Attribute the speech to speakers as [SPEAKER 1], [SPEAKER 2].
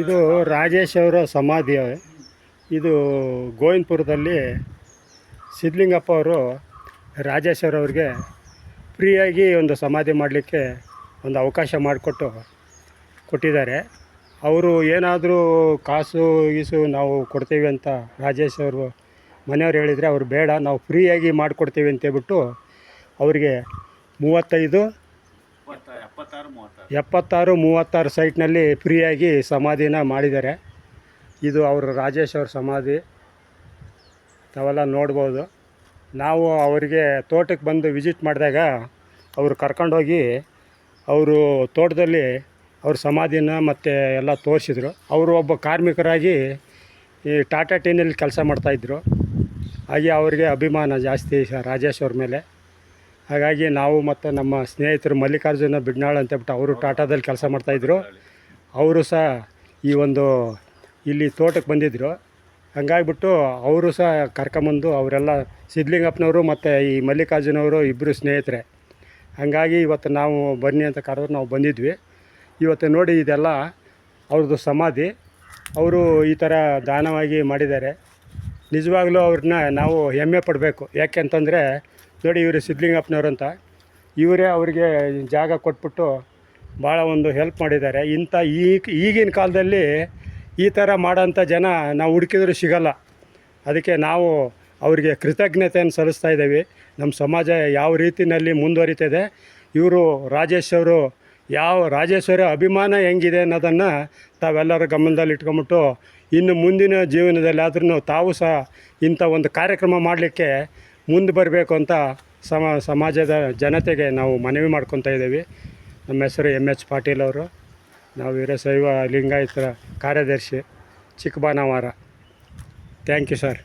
[SPEAKER 1] ಇದು ರಾಜೇಶ್ ಅವರ ಸಮಾಧಿ ಇದು ಗೋವಿಂದಪುರದಲ್ಲಿ ಸಿದ್ಧಲಿಂಗಪ್ಪ ಅವರು ರಾಜೇಶ್ ಅವರವ್ರಿಗೆ ಫ್ರೀಯಾಗಿ ಒಂದು ಸಮಾಧಿ ಮಾಡಲಿಕ್ಕೆ ಒಂದು ಅವಕಾಶ ಮಾಡಿಕೊಟ್ಟು ಕೊಟ್ಟಿದ್ದಾರೆ. ಅವರು ಏನಾದರೂ ಕಾಸು ಗೀಸು ನಾವು ಕೊಡ್ತೀವಿ ಅಂತ ರಾಜೇಶ್ ಅವರು ಮನೆಯವ್ರು ಹೇಳಿದರೆ ಅವರು ಬೇಡ, ನಾವು ಫ್ರೀಯಾಗಿ ಮಾಡಿಕೊಡ್ತೀವಿ ಅಂತೇಳ್ಬಿಟ್ಟು ಅವರಿಗೆ ಮೂವತ್ತೈದು
[SPEAKER 2] ಎಪ್ಪತ್ತಾರು, ಮೂವತ್ತಾರು.
[SPEAKER 1] ಸೈಟ್ನಲ್ಲಿ ಫ್ರೀಯಾಗಿ ಸಮಾಧಿನ ಮಾಡಿದ್ದಾರೆ. ಇದು ಅವರು ರಾಜೇಶ್ ಅವ್ರ ಸಮಾಧಿ. ತಾವೆಲ್ಲ ನೋಡ್ಬೋದು. ನಾವು ಅವರಿಗೆ ತೋಟಕ್ಕೆ ಬಂದು ವಿಸಿಟ್ ಮಾಡಿದಾಗ ಅವರು ಕರ್ಕೊಂಡೋಗಿ ಅವರು ತೋಟದಲ್ಲಿ ಅವ್ರ ಸಮಾಧಿನ ಮತ್ತು ಎಲ್ಲ ತೋರಿಸಿದ್ರು. ಅವರು ಒಬ್ಬ ಕಾರ್ಮಿಕರಾಗಿ ಈ ಟಾಟಾ ಟೀನಲ್ಲಿ ಕೆಲಸ ಮಾಡ್ತಾಯಿದ್ರು ಹಾಗೆ ಅವರಿಗೆ ಅಭಿಮಾನ ಜಾಸ್ತಿ ರಾಜೇಶ್ ಅವ್ರ ಮೇಲೆ. ಹಾಗಾಗಿ ನಾವು ಮತ್ತು ನಮ್ಮ ಸ್ನೇಹಿತರು ಮಲ್ಲಿಕಾರ್ಜುನ ಬಿಡ್ನಾಳ್ ಅಂತೇಳ್ಬಿಟ್ಟು ಅವರು ಟಾಟಾದಲ್ಲಿ ಕೆಲಸ ಮಾಡ್ತಾಯಿದ್ರು ಅವರು ಸಹ ಈ ಒಂದು ಇಲ್ಲಿ ತೋಟಕ್ಕೆ ಬಂದಿದ್ದರು ಹಂಗಾಗ್ಬಿಟ್ಟು ಅವರು ಸಹ ಕರ್ಕೊಂಬಂದು ಅವರೆಲ್ಲ ಸಿದ್ಧಲಿಂಗಪ್ಪನವರು ಮತ್ತು ಈ ಮಲ್ಲಿಕಾರ್ಜುನವರು ಇಬ್ಬರು ಸ್ನೇಹಿತರೆ. ಹಾಗಾಗಿ ಇವತ್ತು ನಾವು ಬನ್ನಿ ಅಂತ ಕರೆದ್ರೆ ನಾವು ಬಂದಿದ್ವಿ. ಇವತ್ತು ನೋಡಿ ಇದೆಲ್ಲ ಅವ್ರದ್ದು ಸಮಾಧಿ. ಅವರು ಈ ಥರ ದಾನವಾಗಿ ಮಾಡಿದ್ದಾರೆ. ನಿಜವಾಗ್ಲೂ ಅವ್ರನ್ನ ನಾವು ಹೆಮ್ಮೆ ಪಡಬೇಕು. ಯಾಕೆಂತಂದರೆ ನೋಡಿ ಇವರು ಸಿದ್ಧಲಿಂಗಪ್ಪನವರು ಅಂತ ಇವರೇ ಅವರಿಗೆ ಜಾಗ ಕೊಟ್ಬಿಟ್ಟು ಭಾಳ ಒಂದು ಹೆಲ್ಪ್ ಮಾಡಿದ್ದಾರೆ. ಇಂಥ ಈಗ ಈಗಿನ ಕಾಲದಲ್ಲಿ ಈ ಥರ ಮಾಡೋಂಥ ಜನ ನಾವು ಹುಡುಕಿದ್ರು ಸಿಗಲ್ಲ. ಅದಕ್ಕೆ ನಾವು ಅವರಿಗೆ ಕೃತಜ್ಞತೆಯನ್ನು ಸಲ್ಲಿಸ್ತಾ ಇದ್ದೀವಿ. ನಮ್ಮ ಸಮಾಜ ಯಾವ ರೀತಿಯಲ್ಲಿ ಮುಂದುವರಿತಿದೆ, ಇವರು ರಾಜೇಶ್ ಅವರು ಯಾವ ರಾಜೇಶ್ವರ ಅಭಿಮಾನ ಹೆಂಗಿದೆ ಅನ್ನೋದನ್ನು ತಾವೆಲ್ಲರೂ ಗಮನದಲ್ಲಿ ಇಟ್ಕೊಂಬಿಟ್ಟು ಇನ್ನು ಮುಂದಿನ ಜೀವನದಲ್ಲಿ ಆದ್ರೂ ತಾವು ಸಹ ಇಂಥ ಒಂದು ಕಾರ್ಯಕ್ರಮ ಮಾಡಲಿಕ್ಕೆ ಮುಂದೆ ಬರಬೇಕು ಅಂತ ಸಮ, ಸಮಾಜದ ಜನತೆಗೆ ನಾವು ಮನವಿ ಮಾಡ್ಕೊತಾ ಇದ್ದೀವಿ. ನಮ್ಮ ಹೆಸರು ಎಂ ಎಚ್ ಪಾಟೀಲ್ ಅವರು. ನಾವು ವೀರಶೈವ ಲಿಂಗಾಯತರ ಕಾರ್ಯದರ್ಶಿ ಚಿಕ್ಕಬಾನವಾರ. Thank you sir